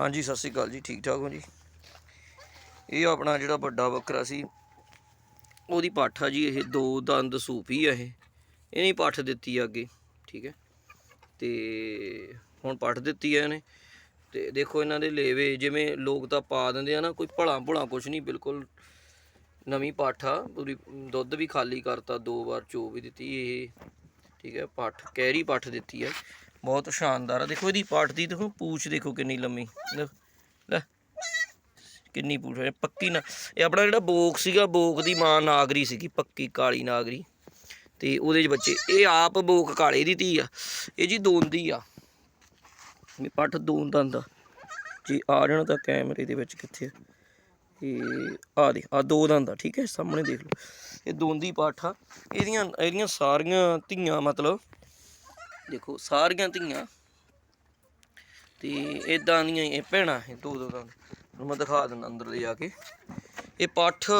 ਹਾਂਜੀ, ਸਤਿ ਸ੍ਰੀ ਅਕਾਲ ਜੀ। ਠੀਕ ਠਾਕ ਹੋ ਜੀ? ਇਹ ਆਪਣਾ ਜਿਹੜਾ ਵੱਡਾ ਬੱਕਰਾ ਸੀ, ਉਹਦੀ ਪਾਠਾ ਜੀ, ਇਹ ਦੋ ਦੰਦ ਸੂਪੀ ਆ ਇਹ। ਇਹਨੇ ਪੱਠ ਦਿੱਤੀ ਆ ਅੱਗੇ, ਠੀਕ ਹੈ? ਤੇ ਹੁਣ ਪੱਠ ਦਿੱਤੀ ਆ ਇਹਨੇ। ਤੇ ਦੇਖੋ ਇਹਨਾਂ ਦੇ ਲੇਵੇ, ਜਿਵੇਂ ਲੋਕ ਤਾਂ ਪਾ ਦਿੰਦੇ ਆ ਨਾ, ਕੋਈ ਭਲਾ ਭੁਲਾ ਕੁਛ ਨਹੀਂ, ਬਿਲਕੁਲ ਨਵੀਂ ਪਾਠਾ ਪੂਰੀ ਦੁੱਧ ਵੀ ਖਾਲੀ ਕਰਤਾ, ਦੋ ਵਾਰ ਚੋ ਵੀ ਦਿੱਤੀ ਇਹ, ਠੀਕ ਹੈ? ਪੱਠ, ਕੈਰੀ ਪੱਠ ਦਿੱਤੀ ਹੈ ਬਹੁਤ ਸ਼ਾਨਦਾਰ ਆ। ਦੇਖੋ ਇਹਦੀ ਪੱਠ ਦੀ ਦੇਖੋ ਪੂਛ ਦੇਖੋ ਕਿੰਨੀ ਲੰਮੀ। ਲੈ ਕਿੰਨੀ ਪੂਛ ਹੈ ਪੱਕੀ ਨਾ ਇਹ ਆਪਣਾ ਜਿਹੜਾ ਬੋਕ ਸੀਗਾ, ਬੋਕ ਦੀ ਮਾਂ ਨਾਗਰੀ ਸੀਗੀ, ਪੱਕੀ ਕਾਲੀ ਨਾਗਰੀ। ਤੇ ਉਹਦੇ ਚ ਬੱਚੇ ਇਹ ਆਪ ਬੋਕ ਕਾਲੇ ਦੀ ਧੀ ਆ। ਇਹ ਜੀ ਦੋਂਦੀ ਆ। ਇਹ ਪੱਠ ਦੋਨ ਦਾ। ਜੀ ਆ ਜਾਣਾ ਤਾਂ ਕੈਮਰੇ ਦੇ ਵਿੱਚ ਕਿੱਥੇ ਆ? ਇਹ ਆ ਦੇ ਆ ਦੋ ਦੰਦ ਆ, ਠੀਕ ਹੈ, ਸਾਹਮਣੇ ਦੇਖ ਲਓ। ਇਹ ਦੋਂਦੀ ਪੱਠ। ਆ ਇਹਦੀਆਂ ਇਹਦੀਆਂ ਸਾਰੀਆਂ ਧੀਆਂ ਮਤਲਬ ਦੇਖੋ, ਸਾਰੀਆਂ ਧੀਆਂ ਤੇ ਇਦਾਂ ਦੀਆਂ ਇਹ ਭੈਣਾਂ ਇਹ ਦੋ ਦੋ ਦੰਦ ਮੈਂ ਦਿਖਾ ਦਿੰਦਾ ਅੰਦਰ ਲੈ ਜਾ ਕੇ। ਇਹ ਪੱਠ,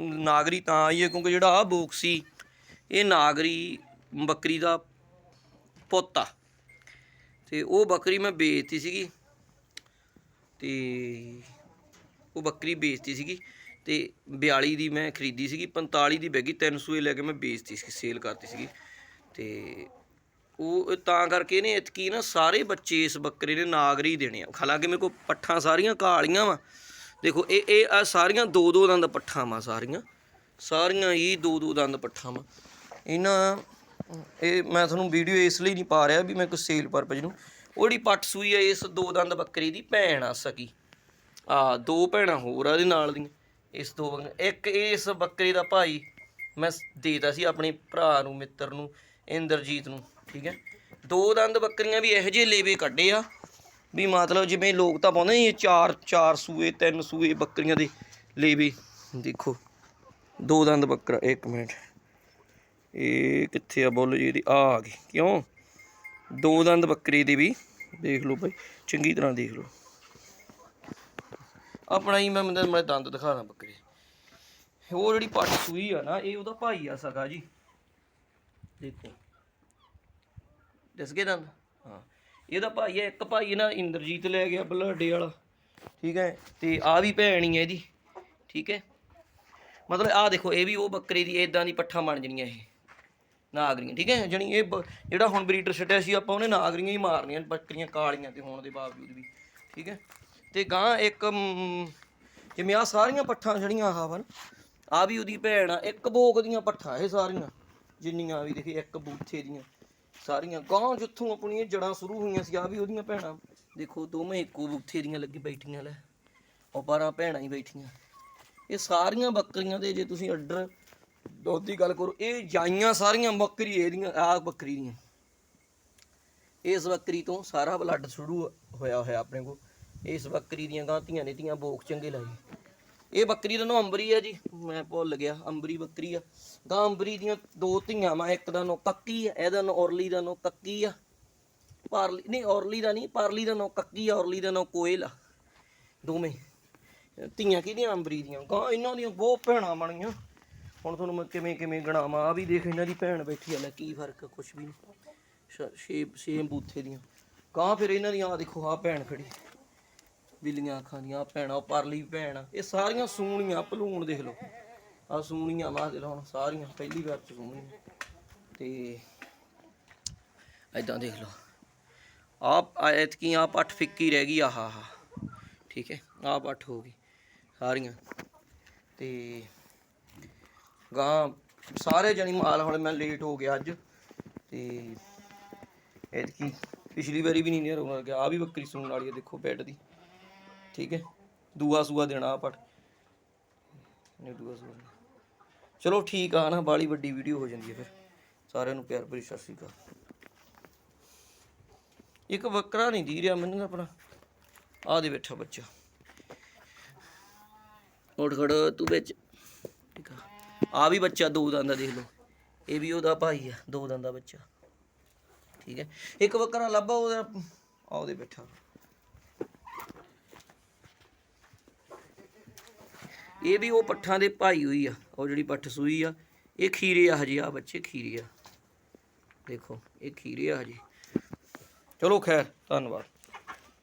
ਨਾਗਰੀ ਤਾਂ ਆਈ ਹੈ, ਕਿਉਂਕਿ ਜਿਹੜਾ ਆ ਬੋਕ ਸੀ, ਇਹ ਨਾਗਰੀ ਬੱਕਰੀ ਦਾ ਪੁੱਤ ਆ। ਤੇ ਉਹ ਬੱਕਰੀ ਮੈਂ ਵੇਚਤੀ ਸੀਗੀ। ਤੇ ਉਹ ਬੱਕਰੀ ਵੇਚਤੀ ਸੀਗੀ। ਤੇ 42 ਦੀ ਮੈਂ ਖਰੀਦੀ ਸੀਗੀ 45 ਦੀ ਬੈਗੀ 300 ਸੂਏ ਲੈ ਕੇ ਮੈਂ ਵੇਚਤੀ ਸੀ, ਸੇਲ ਕਰਤੀ ਸੀਗੀ। ਤੇ ਉਹ ਤਾਂ ਕਰਕੇ ਇਹਨੇ ਇਤਕੀ ਨਾ ਸਾਰੇ ਬੱਚੇ ਇਸ ਬੱਕਰੇ ਨੇ ਨਾਗਰੀ ਦੇਣੇ ਆ। ਹਾਲਾਂਕਿ ਮੇਰੇ ਕੋਲ ਪੱਠਾਂ ਸਾਰੀਆਂ ਕਾਲੀਆਂ ਵਾ। ਦੇਖੋ, ਇਹ ਇਹ ਆ ਸਾਰੀਆਂ ਦੋ ਦੋ ਦੰਦ ਪੱਠਾਂ ਵਾ ਸਾਰੀਆਂ। ਸਾਰੀਆਂ ਹੀ ਦੋ ਦੋ ਦੰਦ ਪੱਠਾਂ ਵਾ। ਇਹਨਾਂ, ਇਹ ਮੈਂ ਤੁਹਾਨੂੰ ਵੀਡੀਓ ਇਸ ਲਈ ਨਹੀਂ ਪਾ ਰਿਹਾ ਵੀ ਮੈਂ ਕੋਈ ਸੇਲ ਪਰਪਸ ਨੂੰ। ਉਹ ਜਿਹੜੀ ਪੱਠ ਸੂਈ ਆ ਇਸ ਦੋ ਦੰਦ ਬੱਕਰੀ ਦੀ, ਭੈਣ ਆ ਸਕੀ। ਆ, ਦੋ ਭੈਣਾਂ ਹੋਰ ਆ ਇਹਦੇ ਨਾਲ ਦੀਆਂ। ਇਸ ਦੋ ਬੱਕ- ਇੱਕ ਇਸ ਬੱਕਰੀ ਦਾ ਭਾਈ ਮੈਂ ਦੇਤਾ ਸੀ ਆਪਣੇ ਭਰਾ ਨੂੰ, ਮਿੱਤਰ ਨੂੰ, ਇੰਦਰਜੀਤ ਨੂੰ। ਠੀਕ ਹੈ? ਦੋ ਦੰਦ ਬੱਕਰੀਆਂ ਵੀ ਇਹੋ ਜਿਹੇ ਲੇਵੇ ਕੱਢੇ ਆ। ਵੀ ਮਤਲਬ ਜਿਵੇਂ ਲੋਕ ਤਾਂ ਪਾਉਂਦੇ ਇਹ ਚਾਰ ਚਾਰ ਸੂਏ, ਤਿੰਨ ਸੂਏ ਬੱਕਰੀਆਂ ਦੇ ਲੇਵੇ ਦੇਖੋ, ਦੋ ਦੰਦ ਬੱਕਰਾ, ਇੱਕ ਮਿੰਟ। ਇਹ ਕਿੱਥੇ ਆ ਬੋਲ ਜੀ ਇਹਦੀ ਆ ਆ ਗਈ। ਕਿਉਂ? ਦੋ ਦੰਦ ਬੱਕਰੀ ਦੀ ਵੀ। ਦੇਖ ਲਓ ਭਾਈ ਚੰਗੀ ਤਰ੍ਹਾਂ ਦੇਖ ਲਓ। ਆਪਣਾ ਹੀ ਮੈਂ ਮੈਂ ਮੈਂ ਦੰਦ ਦਿਖਾਣਾ ਬੱਕਰੀ। ਉਹ ਜਿਹੜੀ ਪੱਟ ਸੂਈ ਆ ਨਾ, ਇਹ ਉਹਦਾ ਭਾਈ ਆ ਸਕਾ ਜੀ। ਦੇਖੋ। ਦਿਸ ਗਏ ਦੰਦ? ਹਾਂ। ਇਹਦਾ ਭਾਈ ਹੈ, ਇੱਕ ਭਾਈ ਨਾ ਇੰਦਰਜੀਤ ਲੈ ਗਿਆ ਬਲੱਡੇ ਵਾਲਾ। ਠੀਕ ਹੈ? ਤੇ ਆ ਵੀ ਭੈਣ ਹੀ ਹੈ ਇਹਦੀ। ਠੀਕ ਹੈ? ਮਤਲਬ ਆ ਦੇਖੋ, ਇਹ ਵੀ ਉਹ ਬੱਕਰੀ ਦੀ ਇਦਾਂ ਦੀ ਪੱਠਾ ਬਣ ਜਣੀਆਂ ਇਹ। ਨਾਗਰੀਆਂ, ਠੀਕ ਹੈ? ਜਣੀ ਇਹ ਜਿਹੜਾ ਹੁਣ ਬਰੀਡਰ ਛੱਡਿਆ ਸੀ, ਆਪਾਂ ਉਹਨੇ ਨਾਗਰੀਆਂ ਹੀ ਮਾਰਨੀਆਂ, ਬੱਕਰੀਆਂ ਕਾਲੀਆਂ ਤੇ ਹੋਣ ਦੇ ਬਾਵਜੂਦ ਵੀ। ਠੀਕ ਹੈ? ਤੇ ਗਾਂ ਇੱਕ ਜਿਵੇਂ ਆ ਸਾਰੀਆਂ ਪੱਠਾਂ ਜਿਹੜੀਆਂ ਆਹ ਵਾ ਆ ਵੀ ਉਹਦੀ ਭੈਣ ਆ, ਇੱਕ ਬੋਕ ਦੀਆਂ ਪੱਠਾਂ ਇਹ ਸਾਰੀਆਂ। ਜਿੰਨੀਆਂ ਵੀ ਦੇਖੀ, ਇੱਕ ਬੂਥੇ ਦੀਆਂ। ਸਾਰੀਆਂ ਗਾਂ ਜਿੱਥੋਂ ਆਪਣੀਆਂ ਜੜਾਂ ਸ਼ੁਰੂ ਹੋਈਆਂ ਸੀ ਆ ਵੀ ਉਹਦੀਆਂ ਭੈਣਾਂ। ਦੇਖੋ, ਦੋਵੇਂ ਇੱਕੋ ਬੂਥੇ ਦੀਆਂ ਲੱਗੀ ਬੈਠੀਆਂ, ਲੈ। ਉਹ 12 ਭੈਣਾਂ ਹੀ ਬੈਠੀਆਂ। ਇਹ ਸਾਰੀਆਂ ਬੱਕਰੀਆਂ ਦੇ ਜੇ ਤੁਸੀਂ ਆਰਡਰ ਦੁੱਧ ਦੀ ਗੱਲ ਕਰੋ, ਇਹ ਜਾਈਆਂ ਸਾਰੀਆਂ ਬੱਕਰੀ ਇਹਦੀਆਂ ਆ ਬੱਕਰੀ ਦੀਆਂ। ਇਸ ਬੱਕਰੀ ਤੋਂ ਸਾਰਾ ਬਲੱਡ ਸ਼ੁਰੂ ਹੋਇਆ ਹੋਇਆ ਆਪਣੇ ਕੋਲ। ਇਸ ਬੱਕਰੀ ਦੀਆਂ ਗਾਂਤੀਆਂ ਨੇ ਧੀਆਂ ਬੋਕ ਚੰਗੇ ਲਾਈ ਇਹ ਬੱਕਰੀ ਦਾ ਨਾਮ ਅੰਬਰੀ ਆ ਜੀ। ਮੈਂ ਭੁੱਲ ਗਿਆ, ਅੰਬਰੀ ਬੱਕਰੀ ਆ। ਗਾਂ ਅੰਬਰੀ ਦੀਆਂ ਦੋ ਧੀਆਂ ਵਾ, ਇੱਕ ਦਾ ਨਾਮ ਕੱਕੀ ਆ, ਇਹਦਾ ਨਾਮ ਔਰਲੀ ਦਾ ਨਾਮ ਕੱਕੀ ਆ। ਪਾਰਲੀ, ਨਹੀਂ, ਔਰਲੀ ਦਾ ਨਹੀਂ, ਪਾਰਲੀ ਦਾ ਨਾਮ ਕੱਕੀ ਆ, ਔਰਲੀ ਦਾ ਨਾਮ ਕੋਇਲ ਆ। ਦੋਵੇਂ। ਧੀਆਂ ਕਿਹਦੀਆਂ ਅੰਬਰੀ ਦੀਆਂ? ਗਾਂ ਇਹਨਾਂ ਦੀਆਂ ਬਹੁਤ ਭੈਣਾਂ ਬਣੀਆਂ। ਹੁਣ ਤੁਹਾਨੂੰ ਮੈਂ ਕਿਵੇਂ ਕਿਵੇਂ ਗਣਾਵਾਂ ਆ ਵੀ ਦੇਖ ਇਹਨਾਂ ਦੀ ਭੈਣ ਬੈਠੀ ਆ, ਲੈ ਕੀ ਫ਼ਰਕ ਆ, ਕੁਛ ਵੀ ਨਹੀਂ। ਛੇ ਬੂਥੇ ਦੀਆਂ। ਗਾਂ ਫਿਰ ਇਹਨਾਂ ਦੀਆਂ ਆ ਦੇਖੋ ਆ ਭੈਣ ਖੜੀ। ਬਿੱਲੀਆਂ ਅੱਖਾਂ ਦੀਆਂ ਆਹ ਭੈਣਾਂ ਪਰਲੀ ਭੈਣ, ਇਹ ਸਾਰੀਆਂ ਸੂਣੀਆਂ, ਭਲੂਣ ਦੇਖ ਲਓ। ਆ ਸੂਣੀਆਂ ਮਾਂ ਦੇ ਲਓ ਸਾਰੀਆਂ, ਪਹਿਲੀ ਵਾਰ ਚ ਸੂਣੀਆਂ ਤੇ ਐਦਾਂ ਦੇਖ ਲਓ। ਆਪ ਐਤਕੀ ਆ ਪੱਠ ਫਿੱਕੀ ਰਹਿ ਗਈ, ਆਹਾ ਹਾ ਠੀਕ ਹੈ ਆ ਪੱਠ ਹੋ ਗਈ, ਸਾਰੀਆਂ। ਤੇ ਗਾਂ, ਸਾਰੇ ਜਣੀ ਮਾਲ ਹੁਣ ਮੈਂ ਲੇਟ ਹੋ ਗਿਆ ਅੱਜ। ਤੇ ਐਤਕੀ ਪਿਛਲੀ ਵਾਰੀ ਵੀ ਨਹੀਂ ਨਿਰ ਹੋ ਗਿਆ ਆ ਵੀ ਬੱਕਰੀ ਸੂਣ ਵਾਲੀ ਹੈ ਦੇਖੋ ਬੈੱਡ ਦੀ। ਠੀਕ ਹੈ? ਦੂਆ ਸੂਆ ਦੇਣਾ ਆ ਪੱਠ। ਨਹੀਂ, ਦੂਆ ਸੂਆ ਚਲੋ ਠੀਕ ਆ ਨਾ ਬਾਲੀ ਵੱਡੀ ਵੀਡੀਓ ਹੋ ਜਾਂਦੀ ਹੈ ਫਿਰ। ਸਾਰਿਆਂ ਨੂੰ ਪਿਆਰ ਭਰੀ ਸਤਿ ਸ਼੍ਰੀ ਅਕਾਲ। ਇੱਕ ਬੱਕਰਾ ਨਹੀਂ ਦੀ ਰਿਹਾ ਮੈਨੂੰ ਆਪਣਾ। ਆ ਦੇ ਬੈਠਾ ਬੱਚਾ। ਉੱਠ ਖੜ ਤੂੰ ਵਿੱਚ। ਠੀਕ ਆ। ਆ ਵੀ ਬੱਚਾ, ਦੋ ਦੰਦ ਦਾ ਦੇਖ ਲਓ। ਇਹ ਵੀ ਉਹਦਾ ਭਾਈ ਆ, ਦੋ ਦੰਦ ਦਾ ਬੱਚਾ। ਠੀਕ ਹੈ? ਇੱਕ ਬੱਕਰਾ ਲੱਭਾ ਉਹਦਾ। ਆ ਉਹਦੇ ਬੈਠਾ। ਇਹ ਵੀ ਉਹ ਪੱਠਾਂ ਦੇ ਭਾਈ ਹੋਈ ਆ, ਉਹ ਜਿਹੜੀ ਪੱਠ ਸੂਈ ਆ, ਇਹ ਖੀਰੇ ਆ ਹਜੇ ਆ ਬੱਚੇ ਖੀਰੇ ਆ। ਦੇਖੋ, ਇਹ ਖੀਰੇ ਆ ਹਜੇ। ਚਲੋ ਖੈਰ, ਧੰਨਵਾਦ।